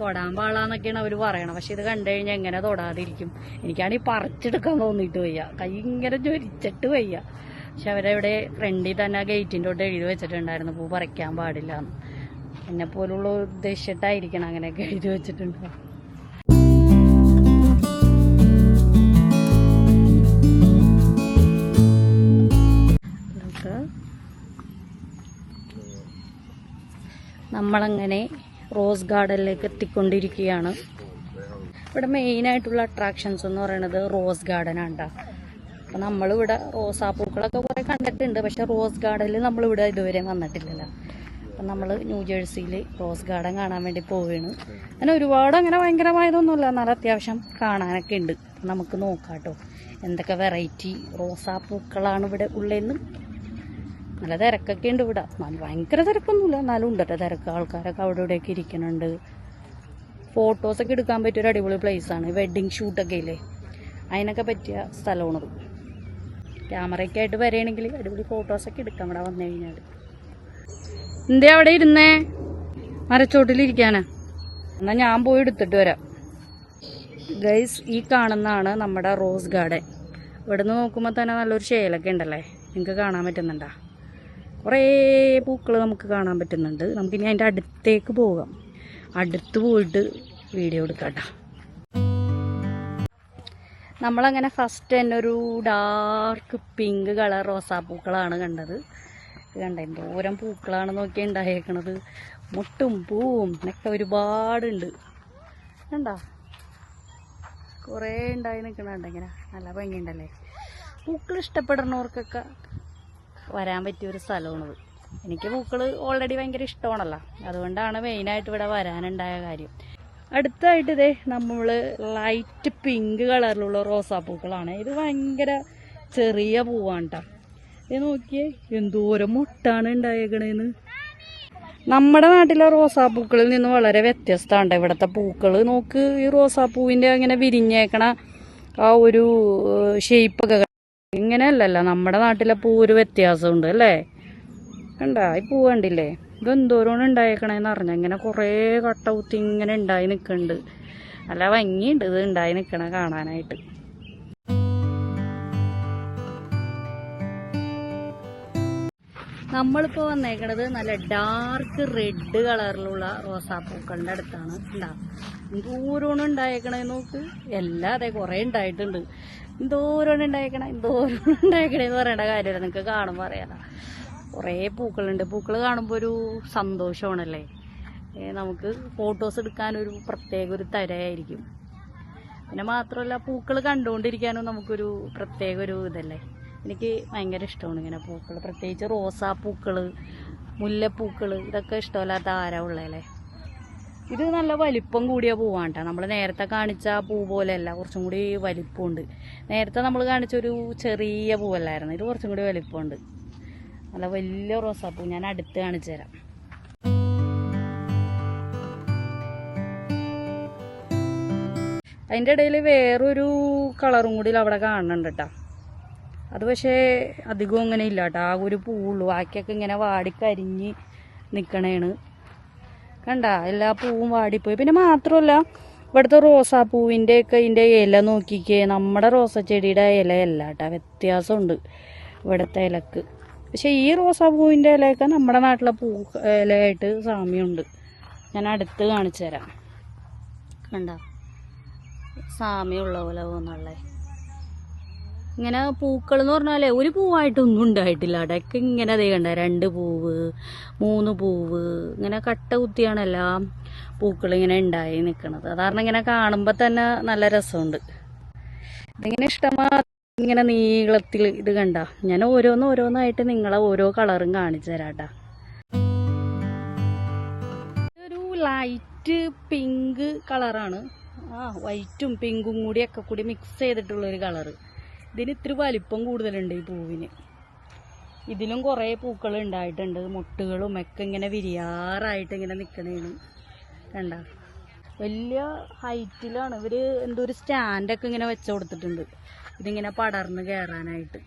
തൊടാൻ പാടാന്നൊക്കെയാണ് അവർ പറയണത്. പക്ഷെ ഇത് കണ്ടു കഴിഞ്ഞാൽ എങ്ങനെ തൊടാതിരിക്കും? എനിക്കാണെങ്കിൽ പറിച്ചെടുക്കാൻ തോന്നിയിട്ട് വയ്യ. കൈ ഇങ്ങനെ ചൊരിച്ചിട്ട് വയ്യ. പക്ഷെ അവരവിടെ ഫ്രണ്ടിൽ തന്നെ ഗേറ്റിന്റെ തൊട്ട് എഴുതി വെച്ചിട്ടുണ്ടായിരുന്നു. പൂ പറിക്കാൻ പാടില്ല എന്ന് എന്നെ പോലുള്ള ഉദ്ദേശിച്ചിട്ടായിരിക്കണം അങ്ങനെയൊക്കെ എഴുതി വെച്ചിട്ടുണ്ട്. നമ്മളങ്ങനെ റോസ് ഗാർഡനിലേക്ക് എത്തിക്കൊണ്ടിരിക്കുകയാണ്. ഇവിടെ മെയിനായിട്ടുള്ള അട്രാക്ഷൻസ് എന്ന് പറയുന്നത് റോസ് ഗാർഡൻ ആണ് അപ്പം നമ്മളിവിടെ റോസാപ്പൂക്കളൊക്കെ കുറേ കണ്ടിട്ടുണ്ട് പക്ഷെ റോസ് ഗാർഡനിൽ നമ്മളിവിടെ ഇതുവരെ വന്നിട്ടില്ലല്ലോ. അപ്പം നമ്മൾ ന്യൂ ജേഴ്സിയിൽ റോസ് ഗാർഡൻ കാണാൻ വേണ്ടി പോവുകയാണ്. അങ്ങനെ ഒരുപാട് അങ്ങനെ ഭയങ്കരമായതൊന്നുമില്ല നല്ല അത്യാവശ്യം കാണാനൊക്കെ ഉണ്ട്. നമുക്ക് നോക്കാം കേട്ടോ എന്തൊക്കെ വെറൈറ്റി റോസാപ്പൂക്കളാണ് ഇവിടെ ഉള്ളതെന്ന്. നല്ല തിരക്കൊക്കെ ഉണ്ട് ഇവിടെ. ഭയങ്കര തിരക്കൊന്നുമില്ല. എന്നാലും ഉണ്ട് കേട്ടോ തിരക്ക്. ആൾക്കാരൊക്കെ അവിടെ ഇവിടെയൊക്കെ ഇരിക്കുന്നുണ്ട് ഫോട്ടോസൊക്കെ എടുക്കാൻ പറ്റിയ ഒരു അടിപൊളി ആണ്. വെഡ്ഡിങ് ഷൂട്ടൊക്കെ ഇല്ലേ? അതിനൊക്കെ പറ്റിയ സ്ഥലമാണത് ക്യാമറയൊക്കെ ആയിട്ട് വരികയാണെങ്കിൽ അടിപൊളി ഫോട്ടോസൊക്കെ എടുക്കാം ഇവിടെ വന്നു കഴിഞ്ഞാൽ എന്തേ അവിടെ ഇരുന്നേ? മരച്ചോട്ടിലിരിക്കാനാ എന്നാൽ ഞാൻ പോയി എടുത്തിട്ട് വരാം. ഗൈസ് ഈ കാണുന്നതാണ് നമ്മുടെ റോസ് ഗാർഡൻ ഇവിടുന്ന് നോക്കുമ്പോൾ തന്നെ നല്ലൊരു ശേലൊക്കെ ഉണ്ടല്ലേ? നിങ്ങൾക്ക് കാണാൻ പറ്റുന്നുണ്ടോ? കുറേ പൂക്കൾ നമുക്ക് കാണാൻ പറ്റുന്നുണ്ട്. നമുക്കിനി അതിന്റെ അടുത്തേക്ക് പോകാം. അടുത്ത് പോയിട്ട് വീഡിയോ എടുക്കാം നമ്മളങ്ങനെ ഫസ്റ്റ് തന്നെ ഒരു ഡാർക്ക് പിങ്ക് കളർ റോസാപ്പൂക്കളാണ് കണ്ടത്. കണ്ട? എന്തോരം പൂക്കളാണ് നോക്കി ഉണ്ടായേക്കണത്. മുട്ടും പൂവും ഒക്കെ ഒരുപാടുണ്ട്. കണ്ട? കുറേ ഉണ്ടായി നിൽക്കണുണ്ട് ഇങ്ങനെ? നല്ല ഭംഗിയുണ്ടല്ലേ? പൂക്കൾ ഇഷ്ടപ്പെടുന്നവർക്കൊക്കെ വരാൻ പറ്റിയ ഒരു സ്ഥലമാണിത്. എനിക്ക് പൂക്കൾ ഓൾറെഡി ഭയങ്കര ഇഷ്ടമാണല്ലോ. അതുകൊണ്ടാണ് മെയിനായിട്ട് ഇവിടെ വരാനുണ്ടായ കാര്യം. അടുത്തായിട്ട് ഇതേ നമ്മൾ ലൈറ്റ് പിങ്ക് കളറിലുള്ള റോസാപ്പൂക്കളാണ് ഇത് ഭയങ്കര ചെറിയ പൂവാണ് കേട്ടോ ഇത് നോക്കിയേ എന്തോരം മുട്ടാണ് ഉണ്ടായേക്കണേന്ന്. നമ്മുടെ നാട്ടിലെ റോസാപ്പൂക്കളിൽ നിന്ന് വളരെ വ്യത്യസ്തമാണ് ഇവിടുത്തെ പൂക്കൾ നോക്ക് ഈ റോസാപ്പൂവിന്റെ അങ്ങനെ വിരിഞ്ഞേക്കണ ആ ഒരു ഷേപ്പൊക്കെ ഇങ്ങനെയല്ലല്ലോ നമ്മുടെ നാട്ടിലെ പൂ ഒരു വ്യത്യാസമുണ്ട് അല്ലേ? കണ്ട ഈ പൂ കണ്ടില്ലേ? ഇതെന്തോരം ഉണ്ടായേക്കണേന്ന് അറിഞ്ഞ. ഇങ്ങനെ കുറേ കട്ട കുത്തി ഇങ്ങനെ ഉണ്ടായി നിൽക്കുന്നുണ്ട് നല്ല ഭംഗിയുണ്ട് ഇത് ഉണ്ടായി നിൽക്കണ കാണാനായിട്ട്. നമ്മളിപ്പോൾ വന്നേക്കണത് നല്ല ഡാർക്ക് റെഡ് കളറിലുള്ള റോസാപ്പൂക്കളുടെ അടുത്താണ്. ഉണ്ടാ എന്തോരോണം ഉണ്ടായേക്കണേ നോക്ക്. എല്ലാം അതെ കുറേ ഉണ്ടായിട്ടുണ്ട്. എന്തോരോണം ഉണ്ടായേക്കണ എന്തോരോണം ഉണ്ടായേക്കണേന്ന് പറയേണ്ട കാര്യമില്ല. നിങ്ങൾക്ക് കാണുമ്പോൾ അറിയാലോ. കുറേ പൂക്കളുണ്ട്. പൂക്കൾ കാണുമ്പോൾ ഒരു സന്തോഷമാണല്ലേ? നമുക്ക് ഫോട്ടോസ് എടുക്കാൻ ഒരു പ്രത്യേക ഒരു തരയായിരിക്കും. പിന്നെ മാത്രമല്ല പൂക്കൾ കണ്ടുകൊണ്ടിരിക്കാനും നമുക്കൊരു പ്രത്യേക ഒരു ഇതല്ലേ? എനിക്ക് ഭയങ്കര ഇഷ്ടമാണ് ഇങ്ങനെ പൂക്കൾ പ്രത്യേകിച്ച് റോസാപ്പൂക്കൾ മുല്ലപ്പൂക്കൾ ഇതൊക്കെ ഇഷ്ടമല്ലാത്ത ആരാ ഉള്ളതല്ലേ ഇത് നല്ല വലിപ്പം കൂടിയ പൂവാണ് നമ്മൾ നേരത്തെ കാണിച്ച പൂ പോലെയല്ല കുറച്ചും കൂടി വലിപ്പമുണ്ട് നേരത്തെ നമ്മൾ കാണിച്ചൊരു ചെറിയ പൂവല്ലായിരുന്നു ഇത് കുറച്ചും കൂടി വലിപ്പമുണ്ട് നല്ല വലിയ റോസാപ്പൂ ഞാൻ അടുത്ത് കാണിച്ചു തരാം. അതിന്റെ ഇടയിൽ വേറൊരു കളറും കൂടി അവിടെ കാണുന്നുണ്ട് കേട്ടോ അത് പക്ഷേ അധികം അങ്ങനെ ഇല്ല കേട്ടോ ആ ഒരു പൂവുള്ളൂ. ബാക്കിയൊക്കെ ഇങ്ങനെ വാടിക്കരിഞ്ഞ് നിൽക്കണേണ് കണ്ട? എല്ലാ പൂവും വാടിപ്പോയി. പിന്നെ മാത്രമല്ല ഇവിടുത്തെ റോസാപ്പൂവിന്റെ ഒക്കെ ഇതിന്റെ ഇല നോക്കിക്കേ. നമ്മുടെ റോസാച്ചെടിയുടെ ഇലയല്ല കേട്ടോ. വ്യത്യാസമുണ്ട് ഇവിടുത്തെ ഇലക്ക്. പക്ഷേ ഈ റോസാപ്പൂവിന്റെ ഇലയൊക്കെ നമ്മുടെ നാട്ടിലെ പൂ ഇലയായിട്ട് സാമ്യമുണ്ട്. ഞാൻ അടുത്ത് കാണിച്ചു തരാം കണ്ട? സാമ്യമുള്ള പോലെ തോന്നുള്ളേ ഇങ്ങനെ പൂക്കൾ എന്ന് പറഞ്ഞാലേ ഒരു പൂവായിട്ടൊന്നും ഉണ്ടായിട്ടില്ല. അവിടെയൊക്കെ ഇങ്ങനെ അതേ കണ്ട രണ്ട് പൂവ് മൂന്ന് പൂവ് ഇങ്ങനെ കട്ട കുത്തിയാണ് പൂക്കൾ ഇങ്ങനെ ഉണ്ടായി നിൽക്കുന്നത് അതാരണം ഇങ്ങനെ കാണുമ്പോൾ തന്നെ നല്ല രസമുണ്ട്. ഇതിങ്ങനെ ഇഷ്ടമാ ഇങ്ങനെ നീളത്തിൽ ഇത് കണ്ട. ഞാൻ ഓരോന്ന് ഓരോന്നായിട്ട് നിങ്ങളെ ഓരോ കളറും കാണിച്ചു തരാട്ടാ. ഒരു ലൈറ്റ് പിങ്ക് കളറാണ്. ആ വൈറ്റും പിങ്കും കൂടി ഒക്കെ കൂടി മിക്സ് ചെയ്തിട്ടുള്ള ഒരു കളറ്. ഇതിന് ഇത്തിരി വലിപ്പം കൂടുതലുണ്ട് ഈ പൂവിന്. ഇതിലും കുറേ പൂക്കൾ ഉണ്ടായിട്ടുണ്ട്. മുട്ടുകളും ഒക്കെ ഇങ്ങനെ വിരിയാറായിട്ട് ഇങ്ങനെ നിൽക്കണേനും കണ്ട? വലിയ ഹൈറ്റിലാണ്. ഇവർ എന്തോ ഒരു സ്റ്റാൻഡൊക്കെ ഇങ്ങനെ വെച്ച് കൊടുത്തിട്ടുണ്ട്. ഇതിങ്ങനെ പടർന്ന് കയറാനായിട്ട്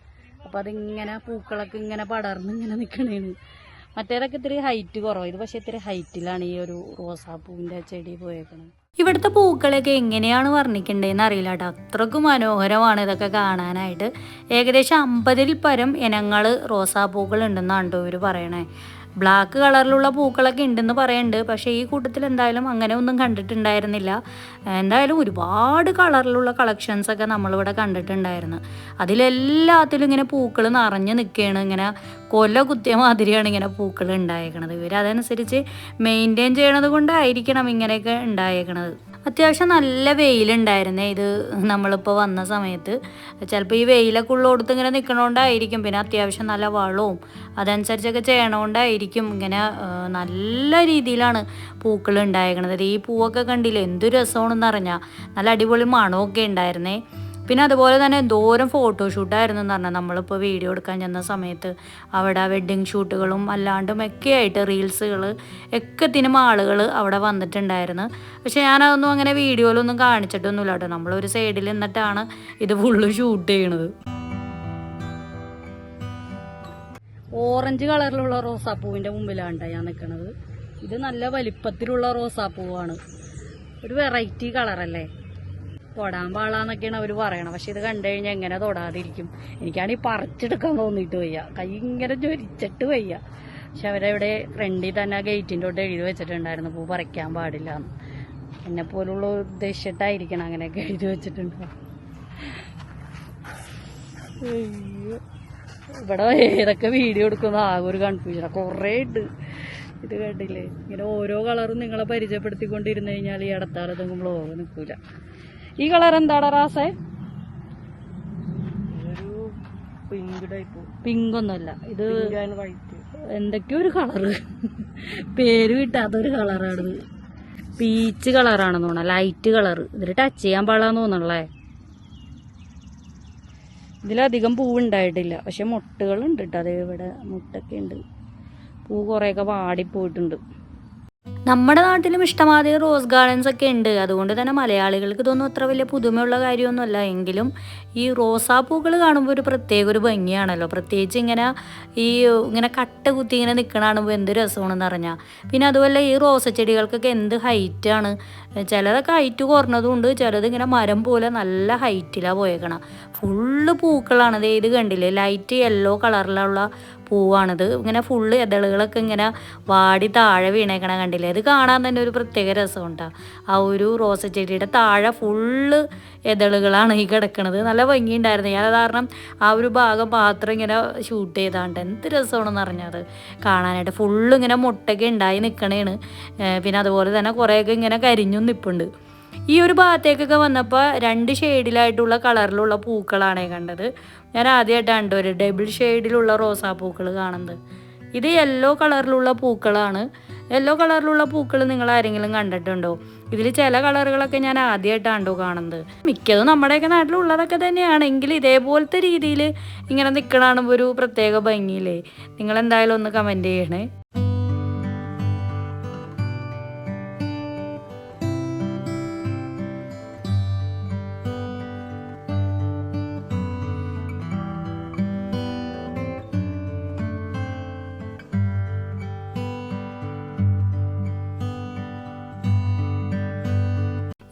അപ്പോൾ അതിങ്ങനെ പൂക്കളൊക്കെ ഇങ്ങനെ പടർന്ന് ഇങ്ങനെ നിൽക്കണേണ് മറ്റേതൊക്കെ ഇത്തിരി ഹൈറ്റ് കുറവ്. ഇത് പക്ഷേ ഇത്തിരി ഹൈറ്റിലാണ് ഈ ഒരു റോസാപ്പൂവിന്റെ ചെടി പോയേക്കുന്നത് ഇവിടുത്തെ പൂക്കളൊക്കെ എങ്ങനെയാണ് വർണിക്കേണ്ടതെന്ന് അറിയില്ല കേട്ടോ അത്രക്കും മനോഹരമാണ് ഇതൊക്കെ കാണാനായിട്ട്. ഏകദേശം അമ്പതിൽ പരം ഇനങ്ങൾ റോസാപ്പൂക്കൾ ഉണ്ടെന്നാണ് ഇവർ പറയണേ. ബ്ലാക്ക് കളറിലുള്ള പൂക്കളൊക്കെ ഉണ്ടെന്ന് പറയുന്നുണ്ട് പക്ഷേ ഈ കൂട്ടത്തിൽ എന്തായാലും അങ്ങനെ ഒന്നും കണ്ടിട്ടുണ്ടായിരുന്നില്ല. എന്തായാലും ഒരുപാട് കളറിലുള്ള കളക്ഷൻസൊക്കെ നമ്മളിവിടെ കണ്ടിട്ടുണ്ടായിരുന്നു. അതിലെല്ലാത്തിലും ഇങ്ങനെ പൂക്കൾ നിറഞ്ഞു നിൽക്കുകയാണ്. ഇങ്ങനെ കൊല കുത്തിയ മാതിരിയാണ് ഇങ്ങനെ പൂക്കൾ ഉണ്ടായേക്കണത്. ഇവർ അതനുസരിച്ച് മെയിന്റെയിൻ ചെയ്യണത് കൊണ്ടായിരിക്കണം ഇങ്ങനെയൊക്കെ ഉണ്ടായേക്കണത്. അത്യാവശ്യം നല്ല വെയിലുണ്ടായിരുന്നേ ഇത് നമ്മളിപ്പോൾ വന്ന സമയത്ത്. ചിലപ്പോൾ ഈ വെയിലൊക്കെ ഉള്ളോടത്ത് ഇങ്ങനെ നിൽക്കണോണ്ടായിരിക്കും പിന്നെ അത്യാവശ്യം നല്ല വളവും അതനുസരിച്ചൊക്കെ ചെയ്യണോണ്ടായിരിക്കും ഇങ്ങനെ നല്ല രീതിയിലാണ് പൂക്കൾ ഉണ്ടായേക്കണത്. ഈ പൂവൊക്കെ കണ്ടില്ലേ? എന്തു രസമാണെന്ന് അറിഞ്ഞാൽ നല്ല അടിപൊളി മണമൊക്കെ ഉണ്ടായിരുന്നേ. പിന്നെ അതുപോലെ തന്നെ എന്തോരം ഫോട്ടോഷൂട്ടായിരുന്നു എന്ന് പറഞ്ഞാൽ നമ്മളിപ്പോൾ വീഡിയോ എടുക്കാൻ ചെന്ന സമയത്ത്. അവിടെ വെഡ്ഡിങ് ഷൂട്ടുകളും അല്ലാണ്ടും ഒക്കെ ആയിട്ട് റീൽസുകൾ ഒക്കത്തിനും ആളുകൾ അവിടെ വന്നിട്ടുണ്ടായിരുന്നു. പക്ഷേ ഞാനതൊന്നും അങ്ങനെ വീഡിയോയിലൊന്നും കാണിച്ചിട്ടൊന്നുമില്ല കേട്ടോ. നമ്മളൊരു സൈഡിൽ നിന്നിട്ടാണ് ഇത് ഫുള്ള് ഷൂട്ട് ചെയ്യണത്. ഓറഞ്ച് കളറിലുള്ള റോസാപ്പൂവിന്റെ മുമ്പിലാണ് ഞാൻ നിൽക്കുന്നത് ഇത് നല്ല വലിപ്പത്തിലുള്ള റോസാപ്പൂവാണ്. ഒരു വെറൈറ്റി കളറല്ലേ തൊടാൻ പാടാന്നൊക്കെയാണ് അവർ പറയണത്. പക്ഷെ ഇത് കണ്ടു കഴിഞ്ഞാൽ എങ്ങനെ തൊടാതിരിക്കും? എനിക്കാണെങ്കിൽ പറിച്ചെടുക്കാൻ തോന്നിയിട്ട് വയ്യ. കൈ ഇങ്ങനെ ചൊരിച്ചിട്ട് വയ്യ. പക്ഷെ അവരവിടെ ഫ്രണ്ടിൽ തന്നെ ഗേറ്റിന്റെ തൊട്ട് എഴുതി വെച്ചിട്ടുണ്ടായിരുന്നു. പൂ പറിക്കാൻ പാടില്ല എന്ന് എന്നെ പോലുള്ള ഉദ്ദേശിച്ചിട്ടായിരിക്കണം അങ്ങനെയൊക്കെ എഴുതി വെച്ചിട്ടുണ്ട്. ഇവിടെ ഏതൊക്കെ വീഡിയോ എടുക്കുന്ന? ആകെ ഒരു കൺഫ്യൂഷൻ കുറേ ഉണ്ട് ഇത് കണ്ടില്ലേ? ഇങ്ങനെ ഓരോ കളറും നിങ്ങളെ പരിചയപ്പെടുത്തിക്കൊണ്ടിരുന്നു കഴിഞ്ഞാൽ ഈ അടുത്താലത്തൊന്നും ബ്ലോഗ് നിൽക്കൂല ഈ കളർ എന്താടാ റാസേ? പിങ്ക് ടൈപ്പ് പിങ്ക് ഒന്നുമല്ല. ഇത് എന്തൊക്കെയോ ഒരു കളറ് പേര് കിട്ടാത്തൊരു കളറാണിത് പീച്ച് കളറാണെന്ന് തോന്നുന്നു. ലൈറ്റ് കളറ് ഇതിൽ ടച്ച് ചെയ്യാൻ പാടാന്ന് തോന്നണല്ലേ ഇതിലധികം പൂവുണ്ടായിട്ടില്ല. പക്ഷെ മുട്ടുകളുണ്ട് കേട്ടോ അതേ ഇവിടെ മുട്ടൊക്കെ ഉണ്ട്. പൂ കുറേയൊക്കെ വാടിപ്പോയിട്ടുണ്ട്. നമ്മുടെ നാട്ടിലും ഇഷ്ടമാതിരി റോസ് ഗാർഡൻസ് ഒക്കെ ഉണ്ട്. അതുകൊണ്ട് തന്നെ മലയാളികൾക്ക് ഇതൊന്നും അത്ര വലിയ പുതുമയുള്ള കാര്യമൊന്നുമല്ല. എങ്കിലും ഈ റോസാപ്പൂക്കൾ കാണുമ്പോൾ ഒരു പ്രത്യേക ഒരു ഭംഗിയാണല്ലോ. പ്രത്യേകിച്ച് ഇങ്ങനെ ഈ ഇങ്ങനെ കട്ട കുത്തി ഇങ്ങനെ നിൽക്കണ എന്ത് രസമാണെന്ന് അറിഞ്ഞാൽ പിന്നെ അതുപോലെ ഈ റോസ ചെടികൾക്കൊക്കെ എന്ത് ഹൈറ്റാണ് ചിലതൊക്കെ ഹൈറ്റ് കുറഞ്ഞതും ഉണ്ട്. ചിലത് ഇങ്ങനെ മരം പോലെ നല്ല ഹൈറ്റിലാണ് പോയേക്കണം. ഫുള്ള് പൂക്കളാണ്. ഇത് കണ്ടില്ലേ? ലൈറ്റ് യെല്ലോ കളറിലുള്ള പൂവാണിത്. ഇങ്ങനെ ഫുള്ള് ഇതളുകളൊക്കെ ഇങ്ങനെ വാടി താഴെ വീണേക്കണ കണ്ടില്ലേ? ഇത് കാണാൻ തന്നെ ഒരു പ്രത്യേക രസമുണ്ടാ. ആ ഒരു റോസ ചെടിയുടെ താഴെ ഫുള്ള് ഇതളുകളാണ് ഈ കിടക്കണത്. നല്ല ഭംഗിയുണ്ടായിരുന്നു. ഞാൻ കാരണം ആ ഒരു ഭാഗം മാത്രം ഇങ്ങനെ ഷൂട്ട് ചെയ്താണ്ട്. എന്ത് രസമാണെന്ന് അറിഞ്ഞത്? കാണാനായിട്ട് ഫുള്ള് ഇങ്ങനെ മുട്ടൊക്കെ ഉണ്ടായി നിൽക്കണേണ് പിന്നെ അതുപോലെ തന്നെ കുറേയൊക്കെ ഇങ്ങനെ കരിഞ്ഞു നിൽപ്പുണ്ട് ഈ ഒരു ഭാഗത്തേക്കൊക്കെ വന്നപ്പോൾ രണ്ട് ഷെയ്ഡിലായിട്ടുള്ള കളറിലുള്ള പൂക്കളാണ് കണ്ടത്. ഞാൻ ആദ്യമായിട്ടാണ് കണ്ടത് ഒരു ഡബിൾ ഷെയ്ഡിലുള്ള റോസാപ്പൂക്കൾ കാണുന്നത്. ഇത് യെല്ലോ കളറിലുള്ള പൂക്കളാണ്. യെല്ലോ കളറിലുള്ള പൂക്കൾ നിങ്ങൾ ആരെങ്കിലും കണ്ടിട്ടുണ്ടോ? ഇതിൽ ചില കളറുകളൊക്കെ ഞാൻ ആദ്യമായിട്ടാണ്ടോ കാണുന്നത്. മിക്കതും നമ്മുടെയൊക്കെ നാട്ടിലുള്ളതൊക്കെ തന്നെയാണ്. എങ്കിൽ ഇതേപോലത്തെ രീതിയിൽ ഇങ്ങനെ നിൽക്കണ കാണുമ്പോൾ ഒരു പ്രത്യേക ഭംഗിയില്ലേ? നിങ്ങൾ എന്തായാലും ഒന്ന് കമന്റ് ചെയ്യണേ.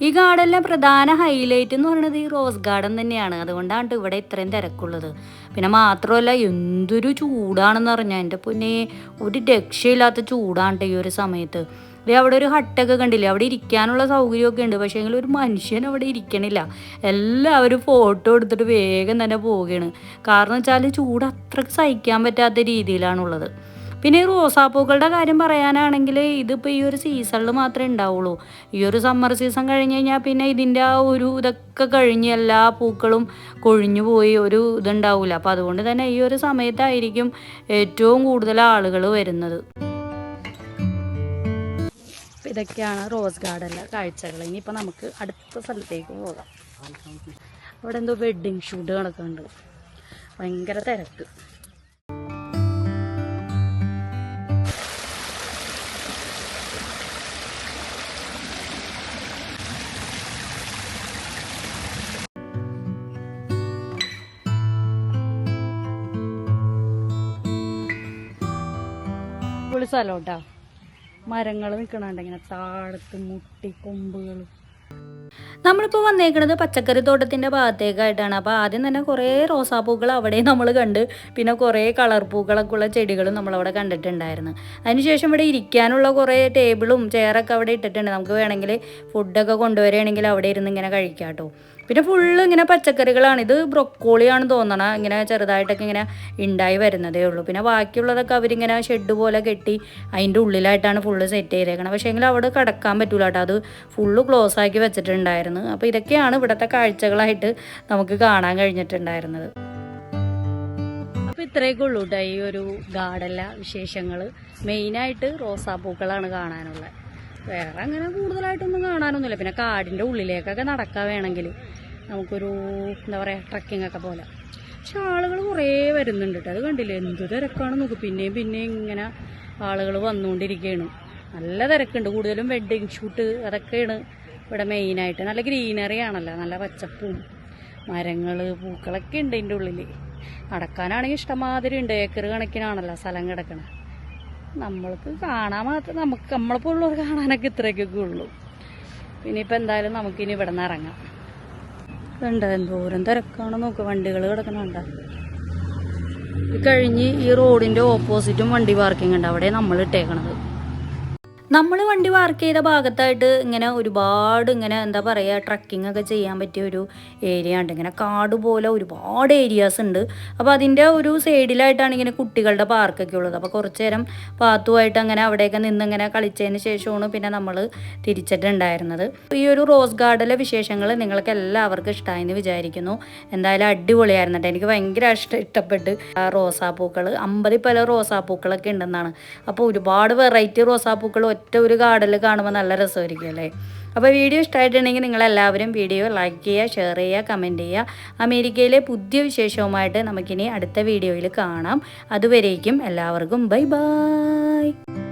ഈ ഗാർഡനിലെ പ്രധാന ഹൈലൈറ്റ് എന്ന് പറയുന്നത് ഈ റോസ് ഗാർഡൻ തന്നെയാണ്. അതുകൊണ്ടാണ് ഇവിടെ ഇത്രയും തിരക്കുള്ളത്. പിന്നെ മാത്രമല്ല എന്തൊരു ചൂടാണെന്ന് പറഞ്ഞാൽ എന്റെ പൊന്നെ ഒരു രക്ഷയില്ലാത്ത ചൂടാണ് ഈ ഒരു സമയത്ത്. അവിടെ ഒരു ഹട്ടൊക്കെ കണ്ടില്ലേ? അവിടെ ഇരിക്കാനുള്ള സൗകര്യമൊക്കെ ഉണ്ട്. പക്ഷേ എങ്കിൽ ഒരു മനുഷ്യൻ അവിടെ ഇരിക്കണില്ല. എല്ലാവരും ഫോട്ടോ എടുത്തിട്ട് വേഗം തന്നെ പോവുകയാണ്. കാരണം വെച്ചാൽ ചൂട് അത്രയ്ക്ക് സഹിക്കാൻ പറ്റാത്ത രീതിയിലാണുള്ളത്. പിന്നെ റോസാപ്പൂക്കളുടെ കാര്യം പറയാനാണെങ്കിൽ ഇതിപ്പോൾ ഈ ഒരു സീസണിൽ മാത്രമേ ഉണ്ടാവുള്ളൂ. ഈ ഒരു സമ്മർ സീസൺ കഴിഞ്ഞ് കഴിഞ്ഞാൽ പിന്നെ ഇതിന്റെ ആ ഒരു ഇതൊക്കെ കഴിഞ്ഞ് എല്ലാ പൂക്കളും കൊഴിഞ്ഞു പോയി ഒരു ഇതുണ്ടാവില്ല അപ്പോൾ അതുകൊണ്ട് തന്നെ ഈ ഒരു സമയത്തായിരിക്കും ഏറ്റവും കൂടുതൽ ആളുകൾ വരുന്നത്. ഇതൊക്കെയാണ് റോസ് ഗാർഡനിലെ കാഴ്ചകൾ. ഇനിയിപ്പോൾ നമുക്ക് അടുത്ത സ്ഥലത്തേക്ക് പോകാം. അവിടെ എന്തോ വെഡ്ഡിങ് ഷൂട്ട് നടക്കുന്നുണ്ട് ഭയങ്കര തിരക്ക്. സ്ഥലം കേട്ടോ മരങ്ങൾ നിൽക്കണുണ്ട് ഇങ്ങനെ താഴത്ത് മുട്ടി കൊമ്പുകൾ നമ്മളിപ്പോൾ വന്നേക്കുന്നത് പച്ചക്കറി തോട്ടത്തിന്റെ ഭാഗത്തേക്കായിട്ടാണ്. അപ്പോൾ ആദ്യം തന്നെ കുറേ റോസാപ്പൂക്കൾ അവിടെ നമ്മൾ കണ്ട് പിന്നെ കുറേ കളർ പൂക്കളൊക്കെ ഉള്ള ചെടികളും നമ്മളവിടെ കണ്ടിട്ടുണ്ടായിരുന്നു. അതിനുശേഷം ഇവിടെ ഇരിക്കാനുള്ള കുറേ ടേബിളും ചെയറൊക്കെ അവിടെ ഇട്ടിട്ടുണ്ട്. നമുക്ക് വേണമെങ്കിൽ ഫുഡൊക്കെ കൊണ്ടുവരികയാണെങ്കിൽ അവിടെ ഇരുന്ന് ഇങ്ങനെ കഴിക്കാം കേട്ടോ പിന്നെ ഫുള്ള് ഇങ്ങനെ പച്ചക്കറികളാണ്. ഇത് ബ്രൊക്കോളിയാണ് തോന്നണം. ഇങ്ങനെ ചെറുതായിട്ടൊക്കെ ഇങ്ങനെ ഉണ്ടായി വരുന്നതേ ഉള്ളൂ. പിന്നെ ബാക്കിയുള്ളതൊക്കെ അവരിങ്ങനെ ഷെഡ് പോലെ കെട്ടി അതിന്റെ ഉള്ളിലായിട്ടാണ് ഫുള്ള് സെറ്റ് ചെയ്തേക്കണം. പക്ഷേ എങ്കിൽ അവിടെ കിടക്കാൻ പറ്റൂല കേട്ടോ അത് ഫുള്ള് ക്ലോസ് ആക്കി വെച്ചിട്ടുണ്ടായിരുന്നു. അപ്പോൾ ഇതൊക്കെയാണ് ഇവിടുത്തെ കാഴ്ചകളായിട്ട് നമുക്ക് കാണാൻ കഴിഞ്ഞിട്ടുണ്ടായിരുന്നത്. അപ്പോൾ ഇത്രയൊക്കെ ഉള്ളൂ കേട്ടോ ഈ ഒരു ഗാർഡനിലെ വിശേഷങ്ങൾ മെയിനായിട്ട് റോസാപ്പൂക്കളാണ് കാണാനുള്ളത്. വേറെ അങ്ങനെ കൂടുതലായിട്ടൊന്നും കാണാനൊന്നുമില്ല. പിന്നെ കാടിന്റെ ഉള്ളിലേക്കൊക്കെ നടക്കാൻ വേണമെങ്കിൽ നമുക്കൊരു എന്താ പറയുക ട്രക്കിംഗ് ഒക്കെ പോലെ. പക്ഷെ ആളുകൾ കുറേ വരുന്നുണ്ട് കേട്ടോ അത് കണ്ടില്ലേ? എന്ത് തിരക്കാണ് നോക്ക്. പിന്നെയും പിന്നെയും ഇങ്ങനെ ആളുകൾ വന്നുകൊണ്ടിരിക്കുകയാണ് നല്ല തിരക്കുണ്ട്. കൂടുതലും വെഡ്ഡിങ് ഷൂട്ട് അതൊക്കെയാണ് ഇവിടെ മെയിനായിട്ട് നല്ല ഗ്രീനറി ആണല്ലോ. നല്ല പച്ചപ്പും മരങ്ങൾ പൂക്കളൊക്കെ ഉണ്ട് ഇതിന്റെ ഉള്ളിൽ നടക്കാനാണെങ്കിൽ ഇഷ്ടമാതിരി ഉണ്ട്. ഏക്കർ കണക്കിനാണല്ലോ സ്ഥലം കിടക്കണത് നമ്മൾക്ക് കാണാൻ മാത്രം നമുക്ക് നമ്മളെപ്പോലുള്ളവർ കാണാനൊക്കെ ഇത്രയൊക്കെ ഉള്ളൂ. പിന്നെ ഇപ്പം എന്തായാലും നമുക്കിനി ഇവിടെ നിന്ന് ഇറങ്ങാം. ഉണ്ട് എന്തോരം തിരക്കാണ് നോക്ക്. വണ്ടികൾ കിടക്കണുണ്ട ഇത് കഴിഞ്ഞ് ഈ റോഡിന്റെ ഓപ്പോസിറ്റും വണ്ടി പാർക്കിംഗ് ഉണ്ട്. അവിടെ നമ്മൾ ഇട്ടേക്കണത്. നമ്മൾ വണ്ടി പാർക്ക് ചെയ്ത ഭാഗത്തായിട്ട് ഇങ്ങനെ ഒരുപാട് ഇങ്ങനെ എന്താ പറയുക ട്രക്കിംഗ് ഒക്കെ ചെയ്യാൻ പറ്റിയ ഒരു ഏരിയ ഉണ്ട്. ഇങ്ങനെ കാട് പോലെ ഒരുപാട് ഏരിയാസ് ഉണ്ട്. അപ്പോൾ അതിന്റെ ഒരു സൈഡിലായിട്ടാണ് ഇങ്ങനെ കുട്ടികളുടെ പാർക്കൊക്കെ ഉള്ളത്. അപ്പോൾ കുറച്ച് നേരം പാത്തുമായിട്ട് അങ്ങനെ അവിടെയൊക്കെ നിന്ന് ഇങ്ങനെ കളിച്ചതിന് ശേഷമാണ് പിന്നെ നമ്മൾ തിരിച്ചിട്ടുണ്ടായിരുന്നത്. ഈ ഒരു റോസ് ഗാർഡിലെ വിശേഷങ്ങൾ നിങ്ങൾക്ക് എല്ലാവർക്കും ഇഷ്ടമായെന്ന് വിചാരിക്കുന്നു. എന്തായാലും അടിപൊളിയായിരുന്നു എനിക്ക് ഭയങ്കര ഇഷ്ടം ഇഷ്ടപ്പെട്ട് റോസാപ്പൂക്കൾ അമ്പതിൽ പല റോസാപ്പൂക്കളൊക്കെ ഉണ്ടെന്നാണ്. അപ്പോൾ ഒരുപാട് വെറൈറ്റി റോസാപ്പൂക്കൾ ഒറ്റ ഒരു ഗാർഡനിൽ കാണുമ്പോൾ നല്ല രസമായിരിക്കും അല്ലേ? അപ്പോൾ വീഡിയോ ഇഷ്ടമായിട്ടുണ്ടെങ്കിൽ നിങ്ങളെല്ലാവരും വീഡിയോ ലൈക്ക് ചെയ്യുക ഷെയർ ചെയ്യുക കമന്റ് ചെയ്യുക. അമേരിക്കയിലെ പുതിയ വിശേഷവുമായിട്ട് നമുക്കിനി അടുത്ത വീഡിയോയിൽ കാണാം. അതുവരേക്കും എല്ലാവർക്കും ബൈ ബൈ.